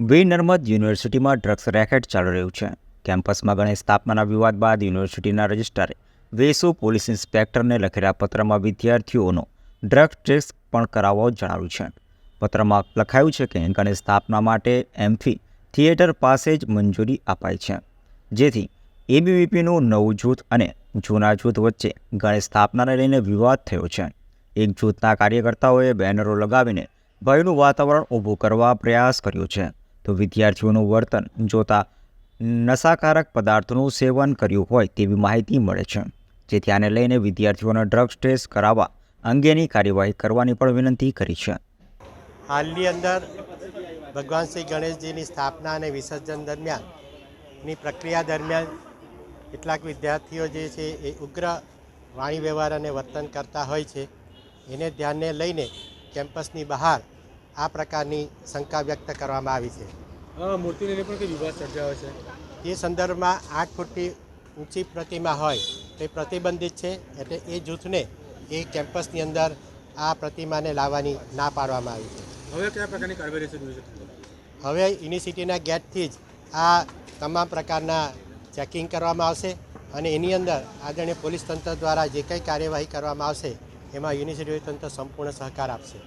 વીર નર્મદ યુનિવર્સિટીમાં drugs racket ચાલી રહ્યું છે. કેમ્પસમાં ગણેશ સ્થાપનાના વિવાદ બાદ યુનિવર્સિટીના રજિસ્ટ્રારે વેસુ પોલીસ ઇન્સ્પેક્ટરને લખેલા પત્રમાં વિદ્યાર્થીઓનો ડ્રગ ટેસ્ટ પણ કરાવવા જણાવ્યું છે. પત્રમાં લખાયું છે કે ગણેશ સ્થાપના માટે એમફી થિયેટર પાસે જ મંજૂરી અપાઈ છે. જેથી એબીવીપીનું નવું જૂથ અને જૂના જૂથ વચ્ચે ગણેશ સ્થાપનાને લઈને વિવાદ થયો છે. એક જૂથના કાર્યકર્તાઓએ બેનરો લગાવીને ભયનું વાતાવરણ ઊભું કરવા પ્રયાસ કર્યો છે. તો વિદ્યાર્થીઓનું વર્તન જોતા નશાકારક પદાર્થોનું સેવન કર્યું હોય તેવી માહિતી મળે છે. જેથી આને લઈને વિદ્યાર્થીઓને ડ્રગ્સ ટેસ્ટ કરાવવા અંગેની કાર્યવાહી કરવાની પણ વિનંતી કરી છે. હાલની અંદર ભગવાન શ્રી ગણેશજીની સ્થાપના અને વિસર્જન દરમિયાનની પ્રક્રિયા દરમિયાન કેટલાક વિદ્યાર્થીઓ જે છે એ ઉગ્ર વાણી વ્યવહાર અને વર્તન કરતા હોય છે. એને ધ્યાને લઈને કેમ્પસની બહાર આ પ્રકારની શંકા વ્યક્ત કરવામાં આવી છે. મૂર્તિને લઈને પણ વિવાદ સર્જાયો છે? એ સંદર્ભમાં આઠ ફૂટથી ઊંચી પ્રતિમા હોય તે પ્રતિબંધિત છે એટલે એ જૂથને એ કેમ્પસની અંદર આ પ્રતિમાને લાવવાની ના પાડવામાં આવી છે. હવે કયા પ્રકારની કાર્યવાહી હવે યુનિવર્સિટીના ગેટથી જ આ તમામ પ્રકારના ચેકિંગ કરવામાં આવશે અને એની અંદર આદરણીય પોલીસ તંત્ર દ્વારા જે કંઈ કાર્યવાહી કરવામાં આવશે એમાં યુનિવર્સિટી તંત્ર સંપૂર્ણ સહકાર આપશે.